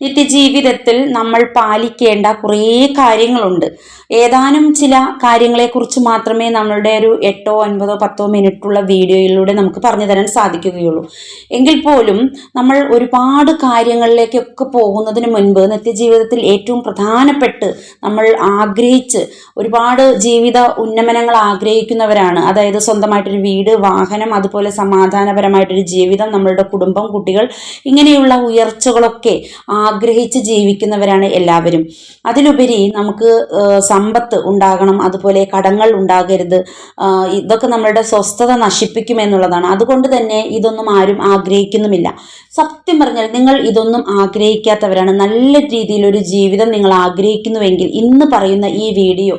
നിത്യജീവിതത്തിൽ നമ്മൾ പാലിക്കേണ്ട കുറേ കാര്യങ്ങളുണ്ട്. ഏതാനും ചില കാര്യങ്ങളെക്കുറിച്ച് മാത്രമേ നമ്മളുടെ ഒരു എട്ടോ ഒൻപതോ പത്തോ മിനിറ്റുള്ള വീഡിയോയിലൂടെ നമുക്ക് പറഞ്ഞു തരാൻ സാധിക്കുകയുള്ളൂ. എങ്കിൽ പോലും നമ്മൾ ഒരുപാട് കാര്യങ്ങളിലേക്കൊക്കെ പോകുന്നതിന് മുൻപ് നിത്യജീവിതത്തിൽ ഏറ്റവും പ്രധാനപ്പെട്ട് നമ്മൾ ആഗ്രഹിച്ച് ഒരുപാട് ജീവിത ഉന്നമനങ്ങൾ ആഗ്രഹിക്കുന്നവരാണ്. അതായത് സ്വന്തമായിട്ടൊരു വീട് വാഹനം അതുപോലെ സമാധാനപരമായിട്ടൊരു ജീവിതം നമ്മളുടെ കുടുംബം കുട്ടികൾ ഇങ്ങനെയുള്ള ഉയർച്ചകളൊക്കെ ആഗ്രഹിച്ച് ജീവിക്കുന്നവരാണ് എല്ലാവരും. അതിലുപരി നമുക്ക് സമ്പത്ത് ഉണ്ടാകണം അതുപോലെ കടങ്ങൾ ഉണ്ടാകരുത് ഇതൊക്കെ നമ്മളുടെ സ്വസ്ഥത നശിപ്പിക്കുമെന്നുള്ളതാണ് അതുകൊണ്ട് തന്നെ ഇതൊന്നും ആരും ആഗ്രഹിക്കുന്നുമില്ല. സത്യം പറഞ്ഞാൽ നിങ്ങൾ ഇതൊന്നും ആഗ്രഹിക്കാത്തവരാണ്. നല്ല രീതിയിലൊരു ജീവിതം നിങ്ങൾ ആഗ്രഹിക്കുന്നുവെങ്കിൽ ഇന്ന് പറയുന്ന ഈ വീഡിയോ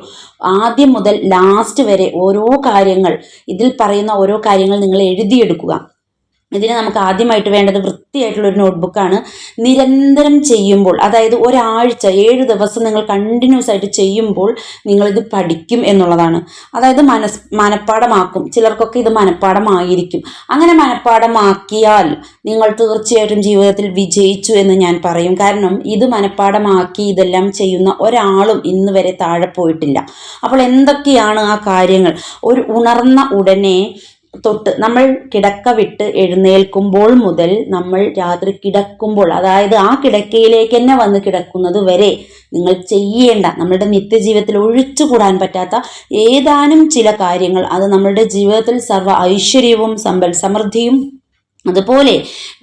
ആദ്യം മുതൽ ലാസ്റ്റ് വരെ ഓരോ കാര്യങ്ങൾ ഇതിൽ പറയുന്ന ഓരോ കാര്യങ്ങൾ നിങ്ങൾ എഴുതിയെടുക്കുക. ഇതിന് നമുക്ക് ആദ്യമായിട്ട് വേണ്ടത് വൃത്തിയായിട്ടുള്ള ഒരു നോട്ട്ബുക്കാണ് നിരന്തരം ചെയ്യുമ്പോൾ അതായത് ഒരാഴ്ച ഏഴ് ദിവസം നിങ്ങൾ കണ്ടിന്യൂസ് ആയിട്ട് ചെയ്യുമ്പോൾ നിങ്ങളിത് പഠിക്കും എന്നുള്ളതാണ്. അതായത് മനസ് മനഃപ്പാടമാക്കും ചിലർക്കൊക്കെ ഇത് മനഃപ്പാടമായിരിക്കും അങ്ങനെ മനഃപ്പാടമാക്കിയാൽ നിങ്ങൾ തീർച്ചയായിട്ടും ജീവിതത്തിൽ വിജയിച്ചു എന്ന് ഞാൻ പറയും. കാരണം ഇത് മനഃപ്പാടമാക്കി ഇതെല്ലാം ചെയ്യുന്ന ഒരാളും ഇന്ന് വരെ താഴെ പോയിട്ടില്ല. അപ്പോൾ എന്തൊക്കെയാണ് ആ കാര്യങ്ങൾ? ഒരു ഉണർന്ന ഉടനെ തൊട്ട് നമ്മൾ കിടക്ക വിട്ട് എഴുന്നേൽക്കുമ്പോൾ മുതൽ നമ്മൾ രാത്രി കിടക്കുമ്പോൾ അതായത് ആ കിടക്കയിലേക്ക് തന്നെ വന്ന് കിടക്കുന്നത് വരെ നിങ്ങൾ ചെയ്യേണ്ട നമ്മളുടെ നിത്യജീവിതത്തിൽ ഒഴിച്ചുകൂടാൻ പറ്റാത്ത ഏതാനും ചില കാര്യങ്ങൾ. അത് നമ്മളുടെ ജീവിതത്തിൽ സർവ ഐശ്വര്യവും സമ്പൽ സമൃദ്ധിയും അതുപോലെ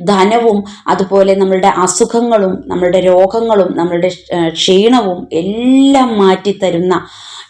ധനവും അതുപോലെ നമ്മളുടെ അസുഖങ്ങളും നമ്മളുടെ രോഗങ്ങളും നമ്മളുടെ ക്ഷീണവും എല്ലാം മാറ്റിത്തരുന്ന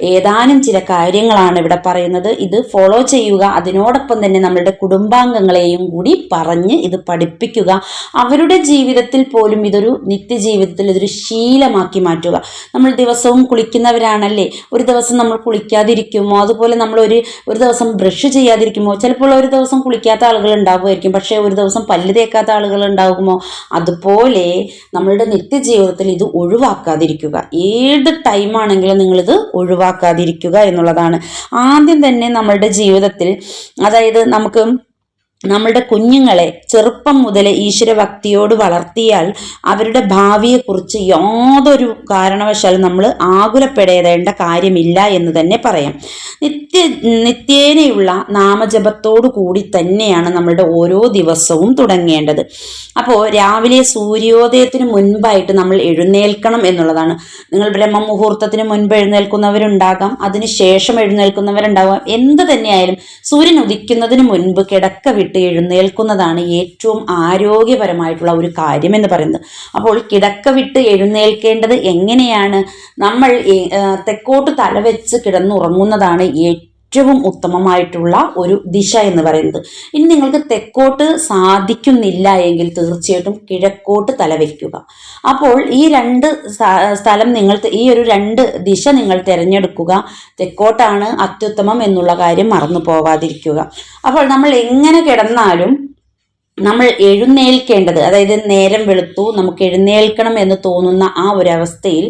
ഏതാനും ചില കാര്യങ്ങളാണ് ഇവിടെ പറയുന്നത്. ഇത് ഫോളോ ചെയ്യുക അതിനോടൊപ്പം തന്നെ നമ്മളുടെ കുടുംബാംഗങ്ങളെയും കൂടി പറഞ്ഞ് ഇത് പഠിപ്പിക്കുക. അവരുടെ ജീവിതത്തിൽ പോലും ഇതൊരു നിത്യജീവിതത്തിൽ ഇതൊരു ശീലമാക്കി മാറ്റുക. നമ്മൾ ദിവസവും കുളിക്കുന്നവരാണല്ലേ? ഒരു ദിവസം നമ്മൾ കുളിക്കാതിരിക്കുമോ? അതുപോലെ നമ്മൾ ഒരു ഒരു ദിവസം ബ്രഷ് ചെയ്യാതിരിക്കുമോ? ചിലപ്പോൾ ഒരു ദിവസം കുളിക്കാത്ത ആളുകൾ ഉണ്ടാവുമായിരിക്കും. പക്ഷേ ഒരു ദിവസം പല്ല് തേക്കാത്ത ആളുകൾ ഉണ്ടാകുമോ? അതുപോലെ നമ്മളുടെ നിത്യജീവിതത്തിൽ ഇത് ഒഴിവാക്കാതിരിക്കുക. ഏത് ടൈമാണെങ്കിലും നിങ്ങളിത് ഒഴിവാക്കാതിരിക്കുക എന്നുള്ളതാണ്. ആദ്യം തന്നെ നമ്മളുടെ ജീവിതത്തിൽ അതായത് നമുക്ക് നമ്മളുടെ കുഞ്ഞുങ്ങളെ ചെറുപ്പം മുതലേ ഈശ്വരഭക്തിയോട് വളർത്തിയാൽ അവരുടെ ഭാവിയെക്കുറിച്ച് യാതൊരു കാരണവശാലും നമ്മൾ ആകുലപ്പെടേണ്ട കാര്യമില്ല എന്ന് തന്നെ പറയാം. നിത്യ നിത്യേനയുള്ള നാമജപത്തോടു കൂടി തന്നെയാണ് നമ്മളുടെ ഓരോ ദിവസവും തുടങ്ങേണ്ടത്. അപ്പോൾ രാവിലെ സൂര്യോദയത്തിന് മുൻപായിട്ട് നമ്മൾ എഴുന്നേൽക്കണം എന്നുള്ളതാണ്. നിങ്ങൾ ബ്രഹ്മമുഹൂർത്തത്തിന് മുൻപ് എഴുന്നേൽക്കുന്നവരുണ്ടാകാം അതിന് ശേഷം എഴുന്നേൽക്കുന്നവരുണ്ടാകാം എന്ത് തന്നെയായാലും സൂര്യൻ ഉദിക്കുന്നതിന് മുൻപ് കിടക്ക വിട്ട് എഴുന്നേൽക്കുന്നതാണ് ഏറ്റവും ആരോഗ്യപരമായിട്ടുള്ള ഒരു കാര്യം എന്ന് പറയുന്നത്. അപ്പോൾ കിടക്ക വിട്ട് എഴുന്നേൽക്കേണ്ടത് എങ്ങനെയാണ്? നമ്മൾ തെക്കോട്ട് തലവെച്ച് കിടന്നുറങ്ങുന്നതാണ് ഏറ്റവും ഉത്തമമായിട്ടുള്ള ഒരു ദിശ എന്ന് പറയുന്നത്. ഇനി നിങ്ങൾക്ക് തെക്കോട്ട് സാധിക്കുന്നില്ല എങ്കിൽ തീർച്ചയായിട്ടും കിഴക്കോട്ട് തലവെക്കുക അപ്പോൾ ഈ രണ്ട് സ്ഥ- സ്ഥലം നിങ്ങൾ ഈ ഒരു രണ്ട് ദിശ നിങ്ങൾ തിരഞ്ഞെടുക്കുക. തെക്കോട്ടാണ് അത്യുത്തമം എന്നുള്ള കാര്യം മറന്നു പോവാതിരിക്കുക. അപ്പോൾ നമ്മൾ എങ്ങനെ കിടന്നാലും നമ്മൾ എഴുന്നേൽക്കേണ്ടത് അതായത് നേരം വെളുത്തു നമുക്ക് എഴുന്നേൽക്കണം എന്ന് തോന്നുന്ന ആ ഒരു അവസ്ഥയിൽ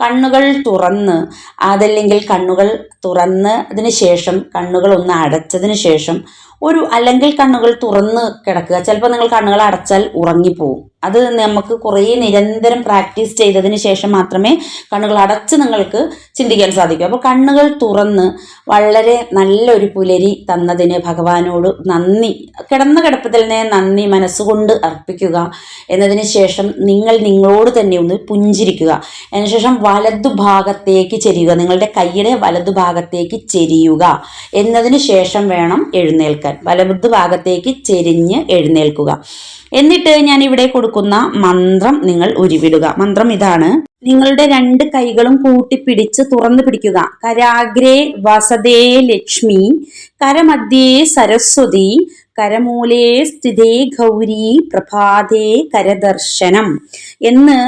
കണ്ണുകൾ തുറന്ന് അതല്ലെങ്കിൽ കണ്ണുകൾ തുറന്ന് അതിന് ശേഷം കണ്ണുകൾ ഒന്ന് അടച്ചതിന് ശേഷം ഒരു അല്ലെങ്കിൽ കണ്ണുകൾ തുറന്ന് കിടക്കുക. ചിലപ്പോൾ നിങ്ങൾ കണ്ണുകൾ അടച്ചാൽ ഉറങ്ങിപ്പോവും. അത് നമുക്ക് കുറേ നിരന്തരം പ്രാക്ടീസ് ചെയ്തതിന് ശേഷം മാത്രമേ കണ്ണുകൾ അടച്ച് നിങ്ങൾക്ക് ചിന്തിക്കാൻ സാധിക്കൂ. അപ്പോൾ കണ്ണുകൾ തുറന്ന് വളരെ നല്ലൊരു പുലരി തന്നതിന് ഭഗവാനോട് നന്ദി. കിടന്ന കിടപ്പത്തിൽ തന്നെ നന്ദി മനസ്സുകൊണ്ട് അർപ്പിക്കുക എന്നതിന് ശേഷം നിങ്ങൾ നിങ്ങളോട് തന്നെ ഒന്ന് പുഞ്ചിരിക്കുക. അതിനുശേഷം വലതുഭാഗത്തേക്ക് ചെരിയുക. നിങ്ങളുടെ കൈയുടെ വലതുഭാഗത്തേക്ക് ചെരിയുക. എന്നതിന് ശേഷം വേണം എഴുന്നേൽക്കാൻ. വലതുഭാഗത്തേക്ക് ചെരിഞ്ഞ് എഴുന്നേൽക്കുക. എന്നിട്ട് ഞാൻ ഇവിടെ കൊടുക്കുന്ന മന്ത്രം നിങ്ങൾ ഉരുവിടുക. മന്ത്രം ഇതാണ്. നിങ്ങളുടെ രണ്ട് കൈകളും കൂട്ടിപ്പിടിച്ച് തുറന്നു പിടിക്കുക. കരാഗ്രേ വസതേ ലക്ഷ്മി കരമധ്യേ സരസ്വതി കരമൂലേ സ്ഥിതേ ഗൗരി പ്രഭാതേ കരദർശനം എന്ന്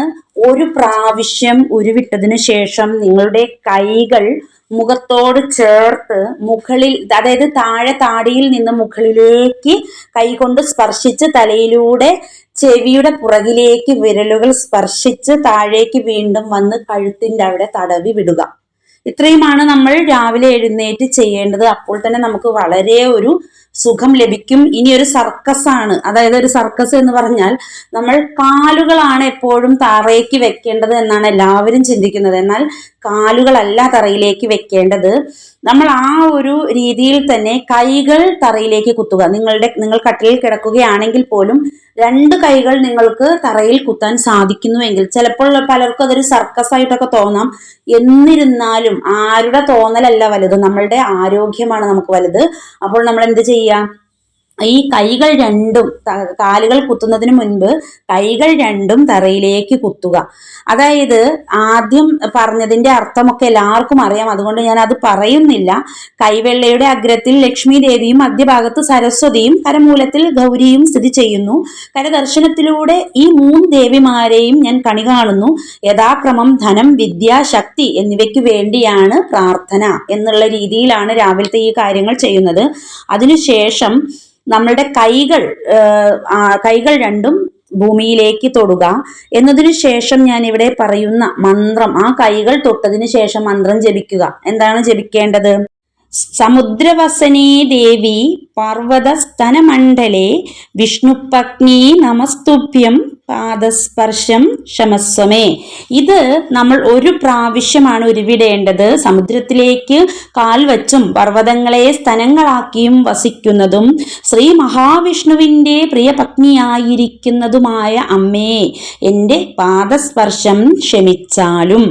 ഒരു പ്രാവശ്യം ഉരുവിട്ടതിന് ശേഷം നിങ്ങളുടെ കൈകൾ മുഖത്തോട് ചേർത്ത് മുകളിൽ അതായത് താഴെ താടിയിൽ നിന്ന് മുകളിലേക്ക് കൈകൊണ്ട് സ്പർശിച്ച് തലയിലൂടെ ചെവിയുടെ പുറകിലേക്ക് വിരലുകൾ സ്പർശിച്ച് താഴേക്ക് വീണ്ടും വന്ന് കഴുത്തിന്റെ അവിടെ തടവി വിടുക. ഇത്രയുമാണ് നമ്മൾ രാവിലെ എഴുന്നേറ്റ് ചെയ്യേണ്ടത്. അപ്പോൾ തന്നെ നമുക്ക് വളരെ ഒരു സുഖം ലഭിക്കും. ഇനി ഒരു സർക്കസ് ആണ്. അതായത് ഒരു സർക്കസ് എന്ന് പറഞ്ഞാൽ നമ്മൾ കാലുകളാണ് എപ്പോഴും തറയ്ക്ക് വെക്കേണ്ടത് എന്നാണ് എല്ലാവരും ചിന്തിക്കുന്നത്. എന്നാൽ കാലുകളല്ല തറയിലേക്ക് വെക്കേണ്ടത്. നമ്മൾ ആ ഒരു രീതിയിൽ തന്നെ കൈകൾ തറയിലേക്ക് കുത്തുക. നിങ്ങളുടെ നിങ്ങൾ കട്ടിലിൽ കിടക്കുകയാണെങ്കിൽ പോലും രണ്ട് കൈകൾ നിങ്ങൾക്ക് തറയിൽ കുത്താൻ സാധിക്കുന്നുവെങ്കിൽ ചിലപ്പോൾ പലർക്കും അതൊരു സർക്കസ് ആയിട്ടൊക്കെ തോന്നാം. എന്നിരുന്നാലും ആരുടെ തോന്നലല്ല വലുത്? നമ്മളുടെ ആരോഗ്യമാണ് നമുക്ക് വലുത്. അപ്പോൾ നമ്മൾ എന്ത് ചെയ്യാം? ചെയ്യാം ഈ കൈകൾ രണ്ടും കാലുകൾ കുത്തുന്നതിന് മുൻപ് കൈകൾ രണ്ടും തറയിലേക്ക് കുത്തുക. അതായത് ആദ്യം പറഞ്ഞതിന്റെ അർത്ഥമൊക്കെ എല്ലാവർക്കും അറിയാം. അതുകൊണ്ട് ഞാൻ അത് പറയുന്നില്ല. കൈവെള്ളയുടെ അഗ്രത്തിൽ ലക്ഷ്മി ദേവിയും മധ്യഭാഗത്ത് സരസ്വതിയും കരമൂലത്തിൽ ഗൗരിയും സ്ഥിതി ചെയ്യുന്നു. കരദർശനത്തിലൂടെ ഈ മൂന്ന് ദേവിമാരെയും ഞാൻ കണി കാണുന്നു. യഥാക്രമം ധനം വിദ്യ ശക്തി എന്നിവയ്ക്ക് വേണ്ടിയാണ് പ്രാർത്ഥന എന്നുള്ള രീതിയിലാണ് രാവിലത്തെ ഈ കാര്യങ്ങൾ ചെയ്യുന്നത്. അതിനുശേഷം നമ്മളുടെ കൈകൾ കൈകൾ രണ്ടും ഭൂമിയിലേക്ക് തൊടുക. എന്നതിനു ശേഷം ഞാൻ ഇവിടെ പറയുന്ന മന്ത്രം ആ കൈകൾ തൊട്ടതിനു ശേഷം മന്ത്രം ജപിക്കുക. എന്താണ് ജപിക്കേണ്ടത്? സമുദ്രവസനേ ദേവി പർവതസ്തനമണ്ഡലേ വിഷ്ണുപത്നി നമസ്തുഭ്യം പാദസ്പർശം ക്ഷമസ്വമേ. ഇത് നമ്മൾ ഒരു പ്രാവശ്യമാണ് ഉരുവിടേണ്ടത്. സമുദ്രത്തിലേക്ക് കാൽ വച്ചും പർവതങ്ങളെ സ്ഥലങ്ങളാക്കിയും വസിക്കുന്നതും ശ്രീ മഹാവിഷ്ണുവിന്റെ പ്രിയ പത്നിയായിരിക്കുന്നതുമായ അമ്മേ എന്റെ പാദസ്പർശം ക്ഷമിച്ചാലും.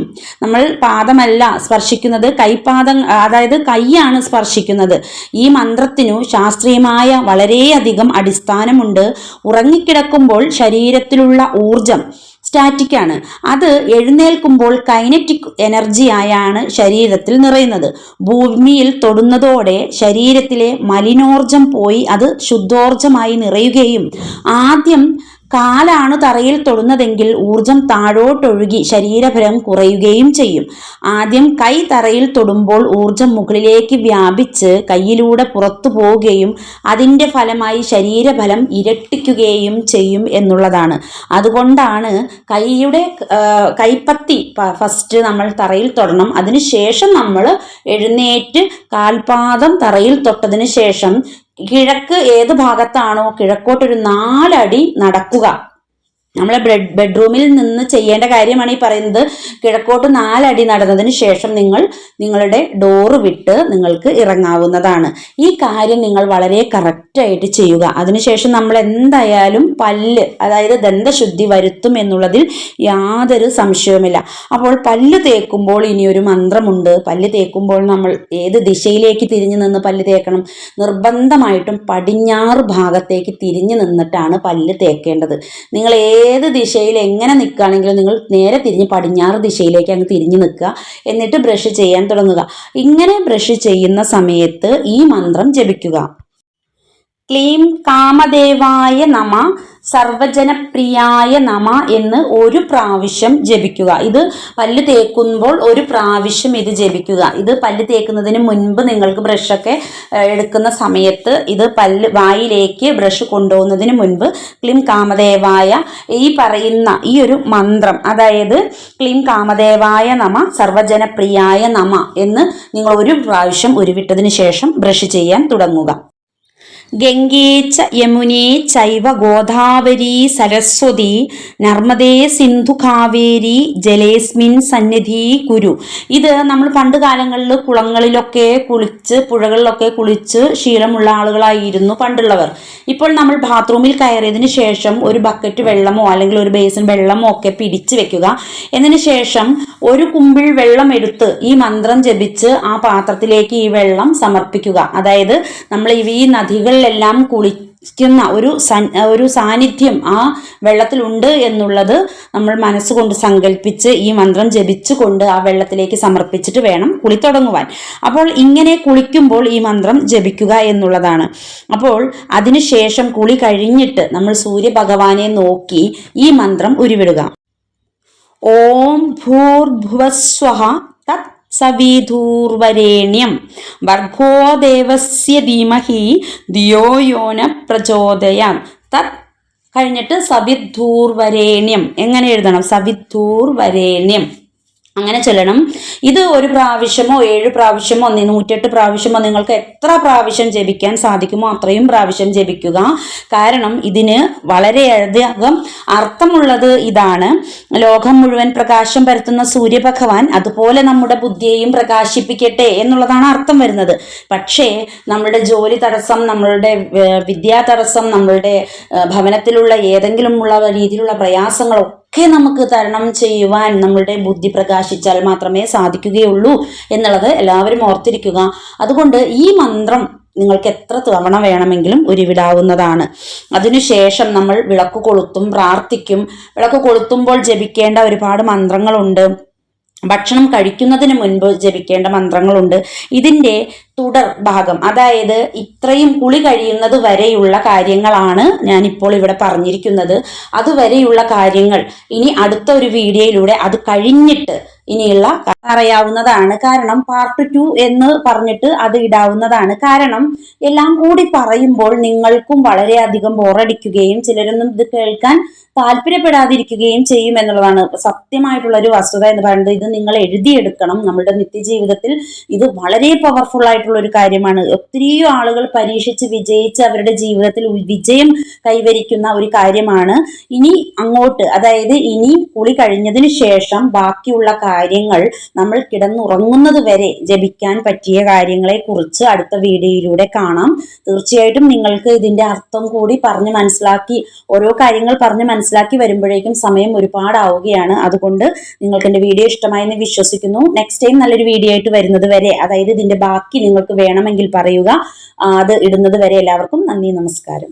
നമ്മൾ പാദമല്ല സ്പർശിക്കുന്നത് കൈപാദം അതായത് കൈയാണ് സ്പർശിക്കുന്നത്. ഈ മന്ത്രത്തിനു ശാസ്ത്രീയമായ വളരെയധികം അടിസ്ഥാനമുണ്ട്. ഉറങ്ങിക്കിടക്കുമ്പോൾ ശരീരത്തിൽ ഉള്ള ഊർജം സ്റ്റാറ്റിക് ആണ്. അത് എഴുന്നേൽക്കുമ്പോൾ കൈനറ്റിക് എനർജി ആയാണ് ശരീരത്തിൽ നിറയുന്നത്. ഭൂമിയിൽ തൊടുന്നതോടെ ശരീരത്തിലെ മലിനോർജം പോയി അത് ശുദ്ധോർജമായി നിറയുകയും ആദ്യം കാലാണ് തറയിൽ തൊടുന്നതെങ്കിൽ ഊർജം താഴോട്ടൊഴുകി ശരീരഫലം കുറയുകയും ചെയ്യും. ആദ്യം കൈ തറയിൽ തൊടുമ്പോൾ ഊർജം മുകളിലേക്ക് വ്യാപിച്ച് കൈയിലൂടെ പുറത്തു പോവുകയും അതിന്റെ ഫലമായി ശരീരഫലം ഇരട്ടിക്കുകയും ചെയ്യും എന്നുള്ളതാണ്. അതുകൊണ്ടാണ് കൈയുടെ കൈപ്പത്തി ഫസ്റ്റ് നമ്മൾ തറയിൽ തൊടണം. അതിനുശേഷം നമ്മൾ എഴുന്നേറ്റ് കാൽപാദം തറയിൽ തൊട്ടതിന് ശേഷം കിഴക്ക് ഏത് ഭാഗത്താണോ കിഴക്കോട്ടൊരു നാലടി നടക്കുക. നമ്മളെ ബെഡ് ബെഡ്റൂമിൽ നിന്ന് ചെയ്യേണ്ട കാര്യമാണ് ഈ പറയുന്നത്. കിഴക്കോട്ട് നാലടി നടന്നതിന് ശേഷം നിങ്ങൾ നിങ്ങളുടെ ഡോറ് വിട്ട് നിങ്ങൾക്ക് ഇറങ്ങാവുന്നതാണ്. ഈ കാര്യം നിങ്ങൾ വളരെ കറക്റ്റായിട്ട് ചെയ്യുക. അതിനുശേഷം നമ്മൾ എന്തായാലും പല്ല് അതായത് ദന്തശുദ്ധി വരുത്തും എന്നുള്ളതിൽ യാതൊരു സംശയവുമില്ല. അപ്പോൾ പല്ല് തേക്കുമ്പോൾ ഇനിയൊരു മന്ത്രമുണ്ട്. പല്ല് തേക്കുമ്പോൾ നമ്മൾ ഏത് ദിശയിലേക്ക് തിരിഞ്ഞു നിന്ന് പല്ല് തേക്കണം? നിർബന്ധമായിട്ടും പടിഞ്ഞാറ് ഭാഗത്തേക്ക് തിരിഞ്ഞു നിന്നിട്ടാണ് പല്ല് തേക്കേണ്ടത്. നിങ്ങൾ ഏത് ദിശയിൽ എങ്ങനെ നിൽക്കുകയാണെങ്കിലും നിങ്ങൾ നേരെ തിരിഞ്ഞ് പടിഞ്ഞാറ് ദിശയിലേക്ക് അങ്ങ് തിരിഞ്ഞ് നിൽക്കുക. എന്നിട്ട് ബ്രഷ് ചെയ്യാൻ തുടങ്ങുക. ഇങ്ങനെ ബ്രഷ് ചെയ്യുന്ന സമയത്ത് ഈ മന്ത്രം ജപിക്കുക. ക്ലീം കാമദേവായ നമ സർവജനപ്രിയായ നമ എന്ന് ഒരു പ്രാവശ്യം ജപിക്കുക. ഇത് പല്ല് തേക്കുമ്പോൾ ഒരു പ്രാവശ്യം ഇത് ജപിക്കുക. ഇത് പല്ല് തേക്കുന്നതിന് മുൻപ് നിങ്ങൾക്ക് ബ്രഷൊക്കെ എടുക്കുന്ന സമയത്ത് ഇത് പല്ല് വായിലേക്ക് ബ്രഷ് കൊണ്ടുപോകുന്നതിന് മുൻപ് ക്ലീം കാമദേവായ ഈ പറയുന്ന ഈ ഒരു മന്ത്രം അതായത് ക്ലീം കാമദേവായ നമ സർവജനപ്രിയായ നമ എന്ന് നിങ്ങൾ ഒരു പ്രാവശ്യം ഉരുവിട്ടതിന് ശേഷം ബ്രഷ് ചെയ്യാൻ തുടങ്ങുക. ഗംഗേ ച യമുനേ ചൈവ ഗോദാവരി സരസ്വതി നർമ്മദേ സിന്ധു കാവേരി ജലേസ്മിൻ സന്നിധി കുരു. ഇത് നമ്മൾ പണ്ട് കാലങ്ങളിൽ കുളങ്ങളിലൊക്കെ കുളിച്ച് പുഴകളിലൊക്കെ കുളിച്ച് ശീലമുള്ള ആളുകളായിരുന്നു പണ്ടുള്ളവർ. ഇപ്പോൾ നമ്മൾ ബാത്റൂമിൽ കയറിയതിന് ശേഷം ഒരു ബക്കറ്റ് വെള്ളമോ അല്ലെങ്കിൽ ഒരു ബേസിൻ വെള്ളമോ ഒക്കെ പിടിച്ചു വെക്കുക. എന്നതിന് ശേഷം ഒരു കുമ്പിൾ വെള്ളം എടുത്ത് ഈ മന്ത്രം ജപിച്ച് ആ പാത്രത്തിലേക്ക് ഈ വെള്ളം സമർപ്പിക്കുക. അതായത് നമ്മൾ ഈ നദികൾ വെള്ളത്തിലെല്ലാം കുളിക്കുന്ന ഒരു ഒരു സാന്നിധ്യം ആ വെള്ളത്തിലുണ്ട് എന്നുള്ളത് നമ്മൾ മനസ്സുകൊണ്ട് സങ്കല്പിച്ച് ഈ മന്ത്രം ജപിച്ചുകൊണ്ട് ആ വെള്ളത്തിലേക്ക് സമർപ്പിച്ചിട്ട് വേണം കുളി തുടങ്ങുവാൻ. അപ്പോൾ ഇങ്ങനെ കുളിക്കുമ്പോൾ ഈ മന്ത്രം ജപിക്കുക എന്നുള്ളതാണ്. അപ്പോൾ അതിനുശേഷം കുളി കഴിഞ്ഞിട്ട് നമ്മൾ സൂര്യഭഗവാനെ നോക്കി ഈ മന്ത്രം ഉരുവിടുക. ഓം ഭൂർഭുവസ്വഹ സവിധൂർവരേണ്യം. വർഗോ ദേവസ്യ ധീമഹി ദിയോയോന പ്രചോദയാം. തത് കഴിഞ്ഞിട്ട് സവിധൂർവരേണ്യം. എങ്ങനെ എഴുതണം? സവിധൂർവരേണ്യം. അങ്ങനെ ചൊല്ലണം. ഇത് ഒരു പ്രാവശ്യമോ ഏഴ് പ്രാവശ്യമോ നൂറ്റെട്ട് പ്രാവശ്യമോ നിങ്ങൾക്ക് എത്ര പ്രാവശ്യം ജപിക്കാൻ സാധിക്കുമോ അത്രയും പ്രാവശ്യം ജപിക്കുക. കാരണം ഇതിന് വളരെയധികം അർത്ഥമുള്ളത് ഇതാണ്. ലോകം മുഴുവൻ പ്രകാശം പരത്തുന്ന സൂര്യഭഗവാൻ അതുപോലെ നമ്മുടെ ബുദ്ധിയെയും പ്രകാശിപ്പിക്കട്ടെ എന്നുള്ളതാണ് അർത്ഥം വരുന്നത്. പക്ഷേ നമ്മളുടെ ജോലി തടസ്സം നമ്മളുടെ വിദ്യാ തടസ്സം നമ്മളുടെ ഭവനത്തിലുള്ള ഭവനത്തിലുള്ള ഏതെങ്കിലുമുള്ള രീതിയിലുള്ള പ്രയാസങ്ങളൊക്കെ ഒക്കെ നമുക്ക് തരണം ചെയ്യുവാൻ നമ്മളുടെ ബുദ്ധി പ്രകാശിച്ചാൽ മാത്രമേ സാധിക്കുകയുള്ളൂ എന്നുള്ളത് എല്ലാവരും ഓർത്തിരിക്കുക. അതുകൊണ്ട് ഈ മന്ത്രം നിങ്ങൾക്ക് എത്ര തവണ വേണമെങ്കിലും ഉരുവിടാവുന്നതാണ്. അതിനുശേഷം നമ്മൾ വിളക്ക് കൊളുത്തും പ്രാർത്ഥിക്കും. വിളക്ക് കൊളുത്തുമ്പോൾ ജപിക്കേണ്ട ഒരുപാട് മന്ത്രങ്ങളുണ്ട്. ഭക്ഷണം കഴിക്കുന്നതിന് മുൻപ് ജപിക്കേണ്ട മന്ത്രങ്ങളുണ്ട്. ഇതിന്റെ തുടർ ഭാഗം. അതായത് ഇത്രയും കുളി കഴിയുന്നത് വരെയുള്ള കാര്യങ്ങളാണ് ഞാനിപ്പോൾ ഇവിടെ പറഞ്ഞിരിക്കുന്നത്. അതുവരെയുള്ള കാര്യങ്ങൾ ഇനി അടുത്ത ഒരു വീഡിയോയിലൂടെ അത് കഴിഞ്ഞിട്ട് ഇനിയുള്ള അറിയാവുന്നതാണ് കാരണം പാർട്ട് ടു എന്ന് പറഞ്ഞിട്ട് അത് ഇടാവുന്നതാണ്. കാരണം എല്ലാം കൂടി പറയുമ്പോൾ നിങ്ങൾക്കും വളരെയധികം ബോറടിക്കുകയും ചിലരൊന്നും ഇത് കേൾക്കാൻ താല്പര്യപ്പെടാതിരിക്കുകയും ചെയ്യും എന്നുള്ളതാണ് സത്യമായിട്ടുള്ള ഒരു വസ്തുത എന്ന് പറയുന്നത്. ഇത് നിങ്ങൾ എഴുതിയെടുക്കണം. നമ്മുടെ നിത്യജീവിതത്തിൽ ഇത് വളരെ പവർഫുൾ ആയിട്ടുള്ള ഒരു കാര്യമാണ്. ഒത്തിരിയോ ആളുകൾ പരീക്ഷിച്ച് വിജയിച്ച് അവരുടെ ജീവിതത്തിൽ വിജയം കൈവരിക്കുന്ന ഒരു കാര്യമാണ്. ഇനി അങ്ങോട്ട് അതായത് ഇനി കുളി കഴിഞ്ഞതിന് ശേഷം ബാക്കിയുള്ള കാര്യങ്ങൾ നമ്മൾ കിടന്നുറങ്ങുന്നത് വരെ ജപിക്കാൻ പറ്റിയ കാര്യങ്ങളെ കുറിച്ച് അടുത്ത വീഡിയോയിലൂടെ കാണാം. തീർച്ചയായിട്ടും നിങ്ങൾക്ക് ഇതിന്റെ അർത്ഥം കൂടി പറഞ്ഞ് മനസ്സിലാക്കി ഓരോ കാര്യങ്ങൾ പറഞ്ഞ് മനസ്സിലാക്കി വരുമ്പോഴേക്കും സമയം ഒരുപാടാവുകയാണ്. അതുകൊണ്ട് നിങ്ങൾക്ക് എന്റെ വീഡിയോ ഇഷ്ടമായെന്ന് വിശ്വസിക്കുന്നു. നെക്സ്റ്റ് ടൈം നല്ലൊരു വീഡിയോ ആയിട്ട് വരുന്നത് വരെ അതായത് ഇതിന്റെ ബാക്കി നിങ്ങൾക്ക് വേണമെങ്കിൽ പറയുക. അത് ഇടുന്നത് വരെ എല്ലാവർക്കും നന്ദി നമസ്കാരം.